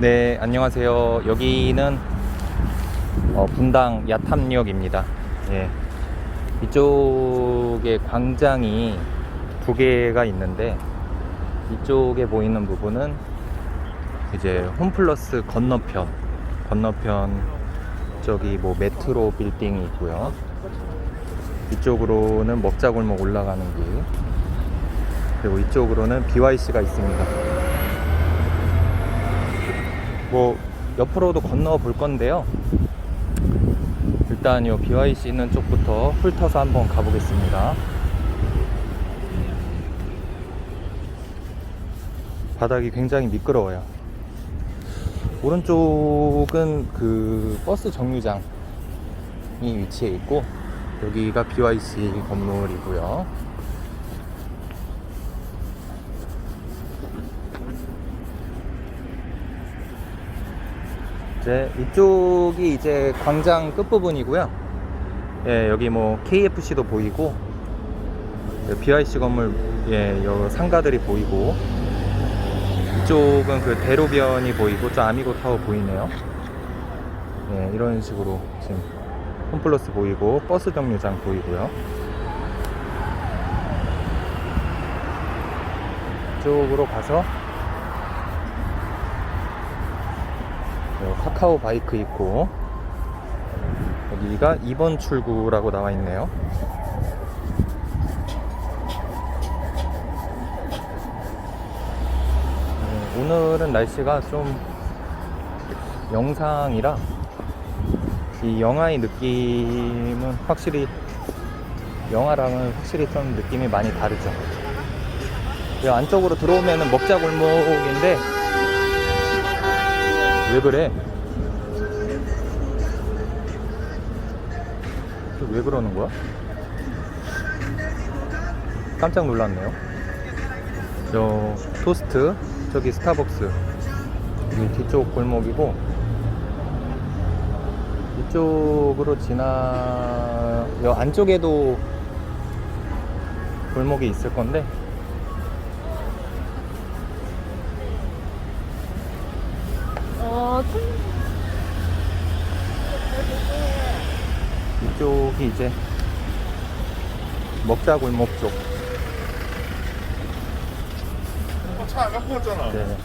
네, 안녕하세요. 여기는 어, 분당 야탐역입니다. 예. 이쪽에 광장이 두 개가 있는데 이쪽에 보이는 부분은 이제 홈플러스 건너편 건너편 저기 뭐 메트로 빌딩이 있고요. 이쪽으로는 먹자골목 올라가는 길 그리고 이쪽으로는 BYC가 있습니다. 뭐 옆으로도 건너 볼 건데요. 일단 요 BYC 있는 쪽부터 훑어서 한번 가보겠습니다. 바닥이 굉장히 미끄러워요. 오른쪽은 그 버스 정류장이 위치해 있고 여기가 BYC 건물이고요. 이제 이쪽이 이제 광장 끝부분이고요. 예, 여기 뭐 KFC도 보이고 BYC 건물 예, 여 상가들이 보이고 이쪽은 그 대로변이 보이고 저 아미고 타워 보이네요. 예, 이런 식으로 지금 홈플러스 보이고 버스 정류장 보이고요. 이쪽으로 가서 카카오 바이크 있고 여기가 2번 출구라고 나와 있네요. 음, 오늘은 날씨가 좀 영상이라 이 영화의 느낌은 확실히 영화랑은 확실히 좀 느낌이 많이 다르죠. 이 안쪽으로 들어오면은 먹자 골목인데 왜 그래? 왜 그러는 거야? 깜짝 놀랐네요. 저 토스트, 저기 스타벅스. 이 뒤쪽 골목이고 이쪽으로 지나 여 안쪽에도 골목이 있을 건데 어, 참. 이쪽이 이제 먹자 골목 쪽. 차안 갖고 왔잖아. 네.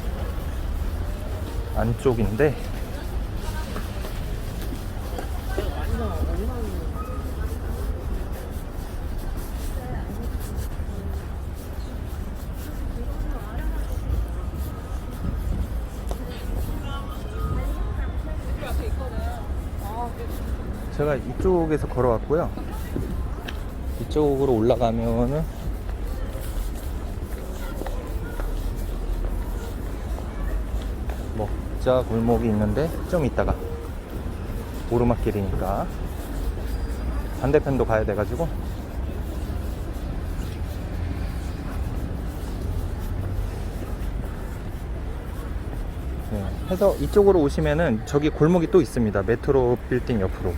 안쪽인데 이쪽에서 걸어왔고요. 이쪽으로 올라가면은 먹자 골목이 있는데 좀 이따가 오르막길이니까 반대편도 가야 돼가지고 네, 해서 이쪽으로 오시면은 저기 골목이 또 있습니다 메트로 빌딩 옆으로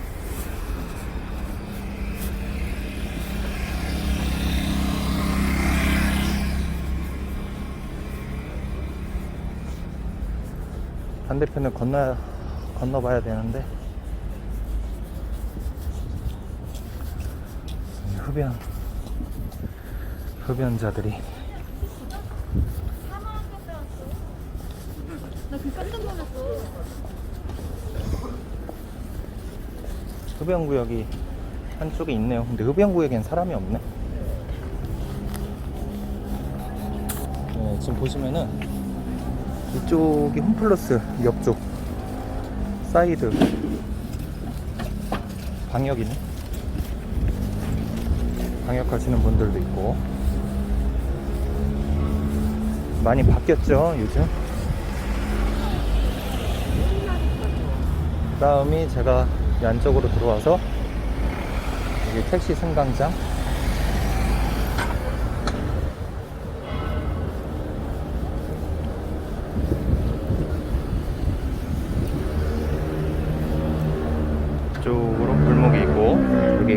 반대편을 건너 건너봐야 되는데 흡연 흡연자들이 놀랐어. 흡연구역이 한쪽에 있네요. 근데 흡연구역엔 사람이 없네. 네, 지금 보시면은 이쪽이 홈플러스 옆쪽 사이드 방역이네. 방역하시는 분들도 있고 많이 바뀌었죠 요즘. 그 다음이 제가 이 안쪽으로 들어와서 여기 택시 승강장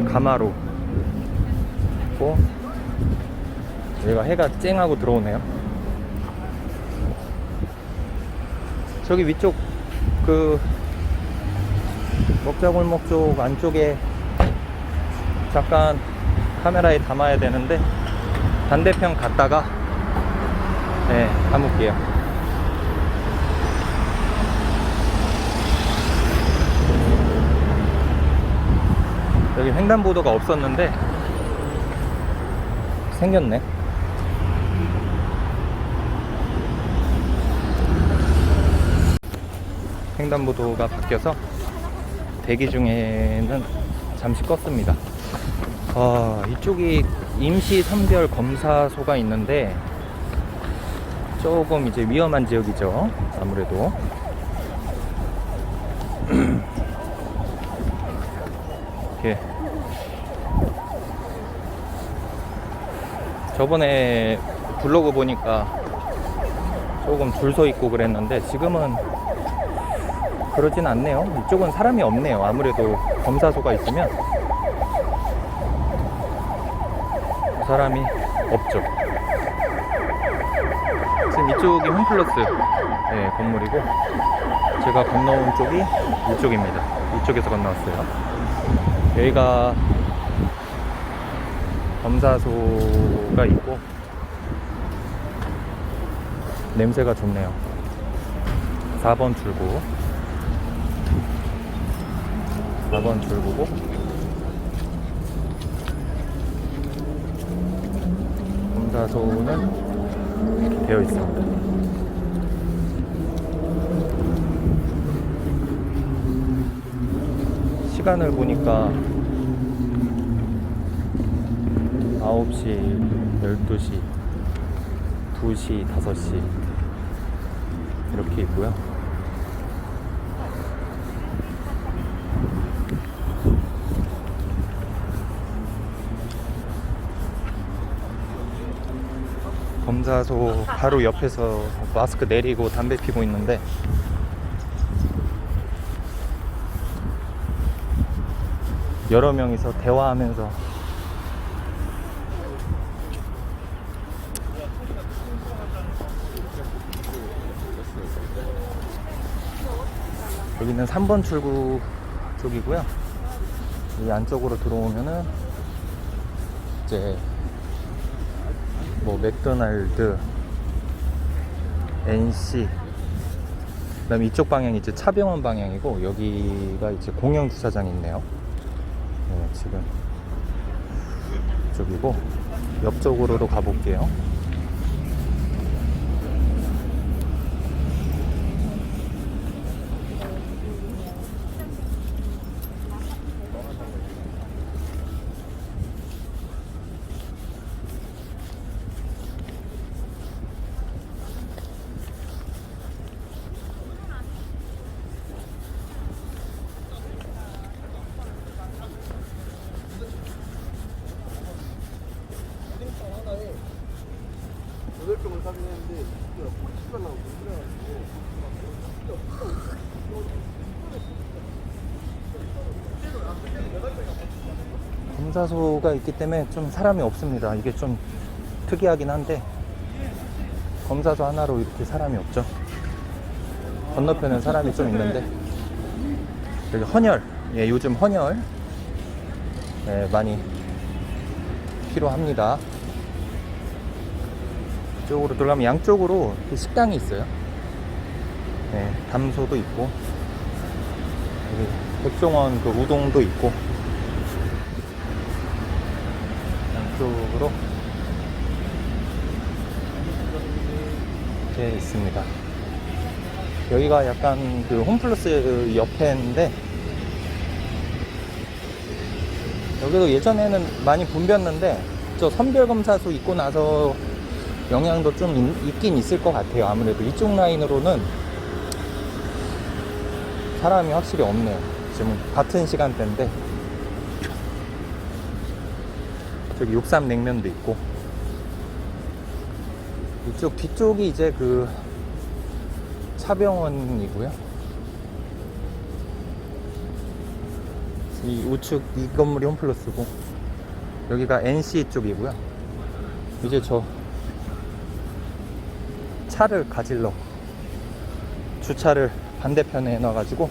가마로. 있고. 여기가 해가 쨍하고 들어오네요. 저기 위쪽 그 먹자골목 쪽 안쪽에 잠깐 카메라에 담아야 되는데 반대편 갔다가 네 담을게요 여기 횡단보도가 없었는데 생겼네 횡단보도가 바뀌어서 대기 중에는 잠시 껐습니다. 아, 이쪽이 임시 선별 검사소가 있는데 조금 이제 위험한 지역이죠. 아무래도. 이렇게 저번에 블로그 보니까 조금 줄 서 있고 그랬는데 지금은 그러진 않네요. 이쪽은 사람이 없네요. 아무래도 검사소가 있으면 사람이 없죠. 지금 이쪽이 홈플러스 네, 건물이고 제가 건너온 쪽이 이쪽입니다. 이쪽에서 건너왔어요. 여기가 검사소가 있고 냄새가 좋네요. 4번 출구 4번 출구고 검사소는 이렇게 되어 있습니다. 시간을 보니까 9시, 12시, 2시, 5시 이렇게 있고요. 검사소 바로 옆에서 마스크 내리고 담배 피고 있는데 여러 명이서 대화하면서 여기는 3번 출구 쪽이고요. 이 안쪽으로 들어오면은 이제 뭐 맥도날드, NC, 그다음에 이쪽 방향이 이제 차병원 방향이고 여기가 이제 공영 주차장이 있네요. 네, 지금 이쪽이고 옆쪽으로도 가볼게요. 여덟 병을 사긴 했는데 이게 꼴찌 달라고 그래가지고 검사소가 있기 때문에 좀 사람이 없습니다. 이게 좀 특이하긴 한데 검사소 하나로 이렇게 사람이 없죠. 건너편엔 사람이 좀 있는데 여기 헌혈, 예, 요즘 헌혈 예, 많이 필요합니다. 이쪽으로 들어가면 양쪽으로 식당이 있어요. 예, 담소도 있고 백종원 그 우동도 있고 양 쪽으로 이렇게 있습니다. 여기가 약간 그 홈플러스 옆에인데 여기도 예전에는 많이 붐볐는데 저 선별검사소 있고 나서 영향도 좀 있, 있긴 있을 것 같아요. 아무래도 이쪽 라인으로는 사람이 확실히 없네요. 지금 같은 시간대인데 저기 육삼 냉면도 있고 이쪽 뒤쪽이 이제 그 차병원이고요. 이 우측 이 건물이 홈플러스고 여기가 NC 쪽이고요. 이제 저 차를 가질러 주차를 반대편에 해놔가지고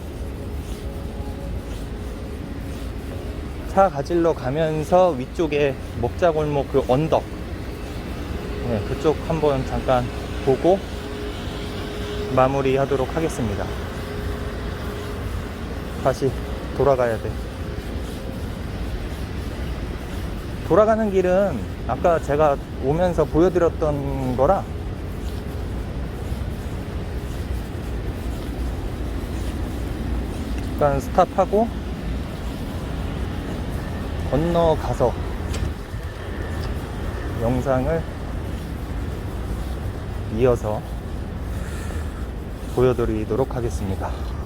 차 가질러 가면서 위쪽에 먹자골목 그 언덕 네, 그쪽 한번 잠깐 보고 마무리 하도록 하겠습니다. 다시 돌아가야 돼. 돌아가는 길은 아까 제가 오면서 보여드렸던 거라 잠깐 스탑하고 건너가서 영상을 이어서 보여드리도록 하겠습니다.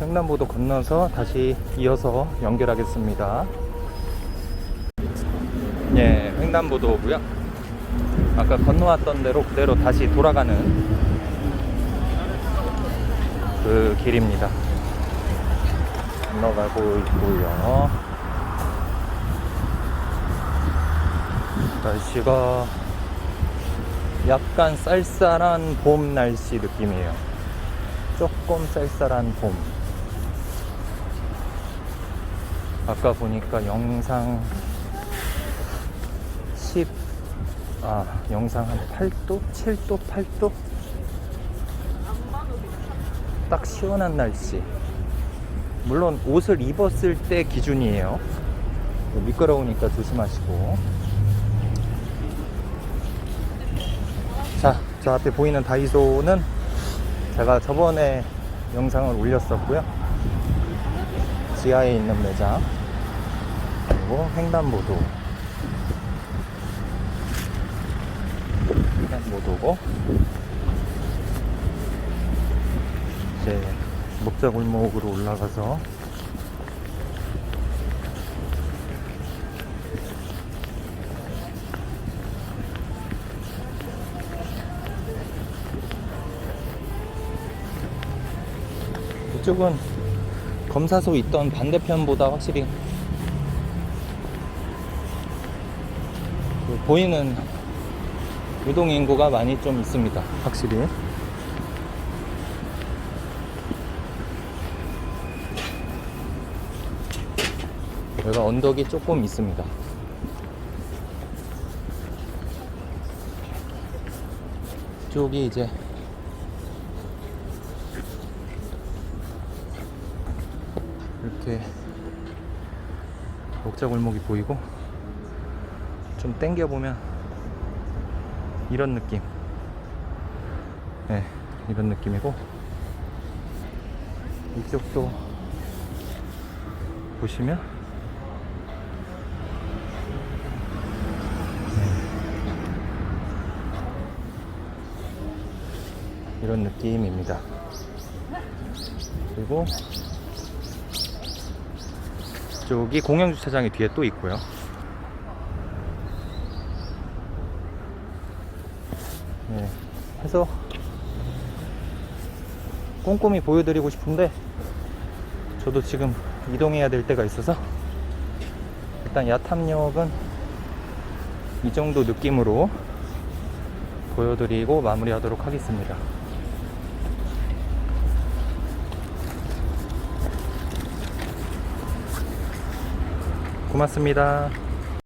횡단보도 건너서 다시 이어서 연결하겠습니다. 예, 횡단보도고요. 아까 건너왔던 대로 그대로 다시 돌아가는 그 길입니다. 건너가고 있고요. 날씨가 약간 쌀쌀한 봄 날씨 느낌이에요. 조금 쌀쌀한 봄. 아까 보니까 영상 10, 아, 영상 한 8도? 7도? 8도? 딱 시원한 날씨. 물론 옷을 입었을 때 기준이에요. 미끄러우니까 조심하시고. 자, 저 앞에 보이는 다이소는 제가 저번에 영상을 올렸었고요. 지하에 있는 매장. 그리고 횡단보도. 횡단보도고. 이제 목자골목으로 올라가서 이쪽은 검사소 있던 반대편보다 확실히 보이는 유동 인구가 많이 좀 있습니다. 확실히. 여기가 언덕이 조금 있습니다. 이쪽이 이제 이렇게 목자 골목이 보이고 좀 땡겨 보면 이런 느낌. 네, 이런 느낌이고 이쪽도 보시면 네. 이런 느낌입니다. 그리고 이쪽이 공영 주차장이 뒤에 또 있고요. 네, 해서 꼼꼼히 보여드리고 싶은데 저도 지금 이동해야 될 때가 있어서 일단 야탐역은 이 정도 느낌으로 보여드리고 마무리하도록 하겠습니다. 고맙습니다.